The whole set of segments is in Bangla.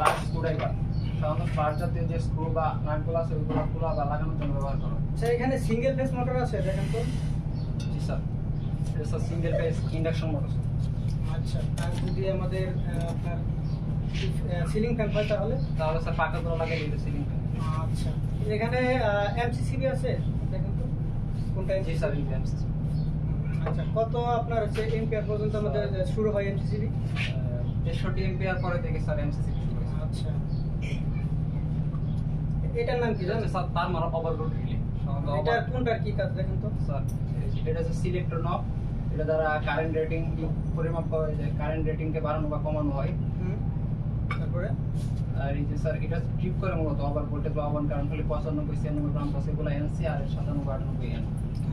প্লাস স্ক্রুড্রাইভার সাধারণত স্পার্ক জাতীয় যে স্ক্রু বা নাটগুলো আছে ওইগুলো খোলা বা লাগানোর জন্য ব্যবহার করা আচ্ছা এখানে সিঙ্গেল ফেস মোটর আছে দেখেন তো। জি স্যার। এটা sir single phase induction motor আচ্ছা আর যদি আমাদের আপনার সিলিং ফ্যান হয় তাহলে? তাহলে স্যার পাকা তোলা লাগে এটা সিলিং ফ্যান আচ্ছা। এখানে এমসিসিবি আছে? দেখেন তো। কোনটা জি স্যার ইভেন্টস আচ্ছা কত আপনার হচ্ছে এমপিআর পর্যন্ত আমাদের শুরু হয় এমসিসিবি তেষট্টি এমপিআর পরে থেকে স্যার এমসিসি শুরু হয়েছে আচ্ছা। এটার নাম কি জানেন? স্যার তার মারা ওভারলোড রিলে এটার কোনটার কি কাজ দেখেন তো? স্যার এটা হচ্ছে সিলেক্টর নব এটা দ্বারা কারেন্ট রেটিং পরিমাপ করা কারেন্ট রেটিংকে বাড়ানো বা কমানো হয়। তারপরে? আর এই যে স্যার এটা ট্রিপ করে মূলত ওভার ভোল্টেজ বা ওভার কারেন্ট হলে পঁচানব্বই ছিয়ানব্বই গ্রাম পাশে এগুলো এনসি আর সাতানব্বই আটানব্বই এন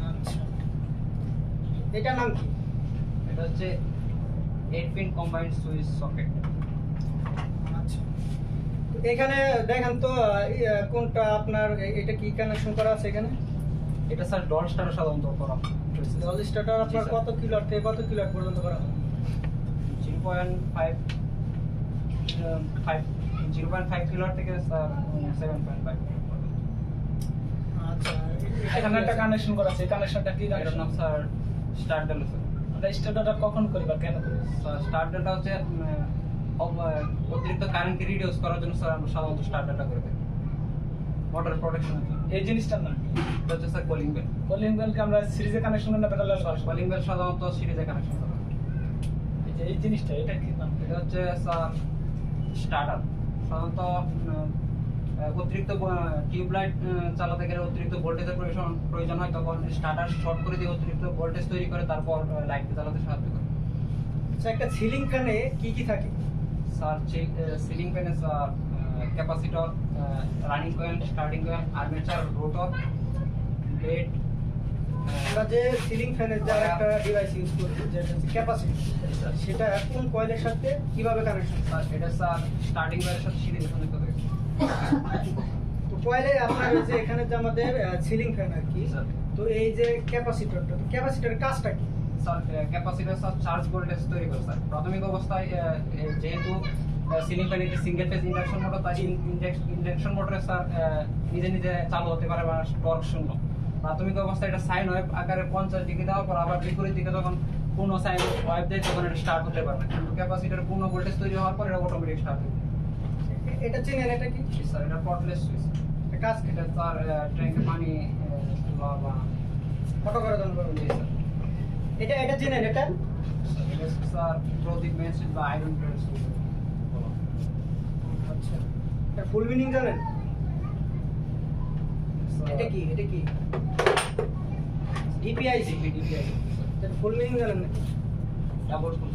আচ্ছা। এটার নাম কি? এটা হচ্ছে eight pin combined switch socket আচ্ছা। এখানে দেখেন তো আহ, ই, আহ, কোনটা আপনার এটা কি কানেকশন করা আছে এখানে? এটা স্যার ডল স্টার সাধারণত করা জল স্টার্টার আপনার কত কিলোয়াট থেকে কত কিলোয়াট পর্যন্ত করা হয়? Zero point five five zero point five কিলোর থেকে স্যার সেভেন পয়েন্ট ফাইভ আচ্ছা এখানে একটা কানেকশন করা আছে কানেকশনটা কি এটার নাম স্যার স্টার ডেল স্যার। আমরা স্টার্টারটা কখন করি বা কেন করি? স্টার ডেলটা হচ্ছে অতিরিক্ত কারেন্টকে রিডিউস করার জন্য স্যার আমরা সাধারণত স্টার ডেলটা করে থাকি। মোটর প্রোটেকশনের জন্য। এই জিনিসটার নাম এটা হচ্ছে স্যার কলিং বেল কলিং বেলকে আমরা সিরিজে কানেকশন না প্যারালাল করি কলিং বেল সাধারণত সিরিজে কানেকশন করা হয়। এই যে এই জিনিসটা এটা কি নাম? এটা হচ্ছে স্যার স্টার্টার সাধারণত অতিরিক্ত টিউবলাইট চালাতে গেলে অতিরিক্ত ভোল্টেজের প্রয়োজন প্রয়োজন হয় তখন স্টার্টার শর্ট করে দিয়ে অতিরিক্ত ভোল্টেজ তৈরি করে তারপর লাইট চালাতে সাহায্য করে। আচ্ছা একটা সিলিং ফ্যানে কি কি থাকে? Sir ceiling ফ্যানে sir capacitor running coil starting coil armature rotor blade আমরা যে সিলিং ফ্যানের যার একটা ডিভাইস ইউজ করি যেটা হচ্ছে ক্যাপাসিটি সেটা কোন কয়েলের সাথে কীভাবে কানেকশন স্যার এটা স্যার স্টার্টিং কয়েলের সাথে সিরিজে সংযুক্ত হয়েছে তো কয়েলে আপনার যে এখানে যে আমাদের সিলিং ফ্যান আর কি তো এই যে ক্যাপাসিটরটা তো ক্যাপাসিটরের কাজটা কি? ক্যাপাসিটর চার্জ ভোল্টেজ তৈরি করে স্যার প্রাথমিক অবস্থায় যেহেতু সিলিং ফ্যান একটি সিঙ্গেল ফেজ ইন্ডাকশন মোটর তাই ইন্ডাকশন মোটরে স্যার নিজে নিজে চালু হতে পারে বা টর্ক শূন্য প্রাথমিক অবস্থায় এটা সাইন ওয়েভ আকারে পঞ্চাশ ডিগ্রি দেওয়ার পর আবার বিপরীত দিকে যখন পূর্ণ সাইন ওয়েভ দেয় তখন এটা স্টার্ট হতে পারবে। কিন্তু ক্যাপাসিটর পূর্ণ ভোল্টেজ তৈরি হওয়ার পর এটা অটোমেটিক স্টার্ট হবে এটা চেনেন এটা কি? স্যার এটা পটলেস সুইচ। কাজ এটা স্যার ট্যাঙ্কে পানি বা ফটো করে দেন স্যার এটা এটা চেনেন এটা? স্যার প্রদীপ মেন বা আয়রন আচ্ছা। এটা ফুল মিনিং জানেন এটা কি এটা কি? ডিপিআই ডিপি ডিপিআই এটা ফুল মিনিং জানেন নাকি double full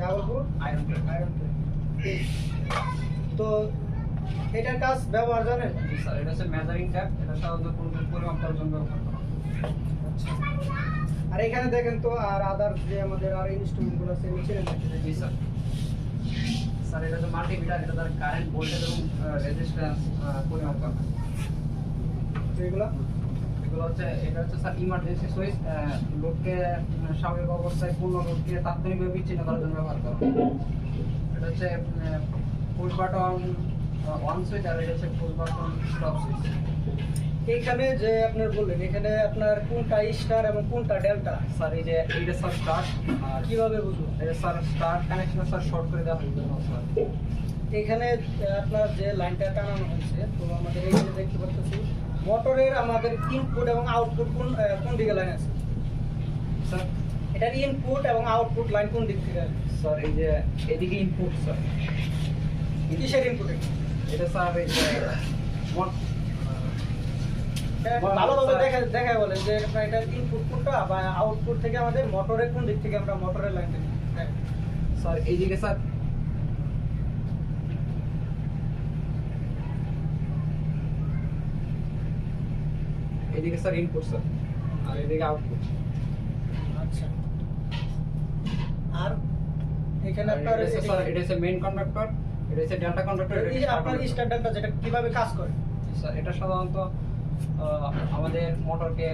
double full iron plate iron তো এটার কাজ ব্যবহার জানেন? স্যার এটা হচ্ছে মেজারিং ট্যাপ এটা সাধারণত কোন পরিমাপ করার জন্য ব্যবহার করা হয়। আর এখানে দেখেন তো আর আদার যে আমাদের আর ইনস্ট্রুমেন্টগুলো আছে নিচে জি স্যার। স্যার এটা হচ্ছে মাল্টিমিটার এটা তার কারেন্ট ভোল্টেজ এবং রেজিস্ট্যান্স পরিমাপ করা। এগুলো? এগুলো হচ্ছে এটা হচ্ছে স্যার ইমার্জেন্সি সুইচ আহ, স্বাভাবিক অবস্থায় পূর্ণ লোডকে তাৎক্ষণিকভাবে বিচ্ছিন্ন করার জন্য ব্যবহার করা এটা হচ্ছে পুশ বাটন অন সুইচ আর এটা হচ্ছে পুশ বাটন স্টপ সুইচ এইখানে যে আপনার বললেন এখানে আপনার কোনটা স্টার এবং কোনটা ডেল্টা স্যার এই যে এইটা স্যার স্টার আর কীভাবে বুঝব? এটা sir star connection sir short করে দেওয়া হয়েছে স্যার। এখানে আপনার যে লাইনটা টানানো হয়েছে তো আমাদের এখানে দেখতে পাচ্ছি মোটরের আমাদের ইনপুট এবং আউটপুট কোন কোন দিকে লাইন আছে? স্যার? এটার ইনপুট এবং আউটপুট লাইন কোন দিক থেকে আছে? স্যার এই যে এদিকে ইনপুট স্যার। কিসের ইনপুট এটা স্যার এই যে ভালোভাবে দেখা দেখা বলেন যে আপনার এটার ইনপুট কোনটা বা আউটপুট থেকে আমাদের মোটরের কোন দিক থেকে আমরা মোটরের লাইনটা হ্যাঁ। স্যার এইদিকে স্যার। এদিকে স্যার ইনপুট স্যার। আর এদিকে আউটপুট আচ্ছা। আর এখানে আপনার স্যার এটা হচ্ছে মেইন কন্ডাক্টর এটা হচ্ছে ডেল্টা কন্ডাক্টর এই আপনার স্ট্যান্ডার্ডটা যেটা কীভাবে কাজ করে? স্যার এটা সাধারণত আমাদের মোটরকে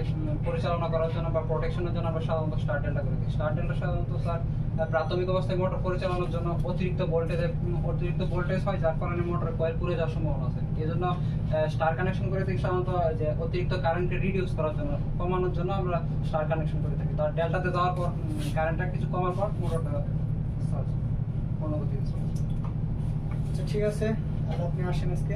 পরিচালনা করার জন্য বা প্রোটেকশনের জন্য আমরা সাধারণত স্টার ডেল্টা করে দিই। স্টার ডেল্টা সাধারণত স্যার প্রাথমিক অবস্থায় মোটর পরিচালনার জন্য অতিরিক্ত ভোল্টেজের অতিরিক্ত ভোল্টেজ হয়, যার কারণে মোটর কয়েল পুড়ে যাওয়ার সম্ভাবনা আছে। এই জন্য স্টার কানেকশন করে থাকি সাধারণত, যে অতিরিক্ত কারেন্টকে রিডিউস করার জন্য, কমানোর জন্য আমরা স্টার কানেকশন করে থাকি। তার ডেল্টাতে যাওয়ার পর কারেন্টটা কিছু কমার পর মোটরটা অনুভূতি আচ্ছা ঠিক আছে। আপনি আসেন আজকে।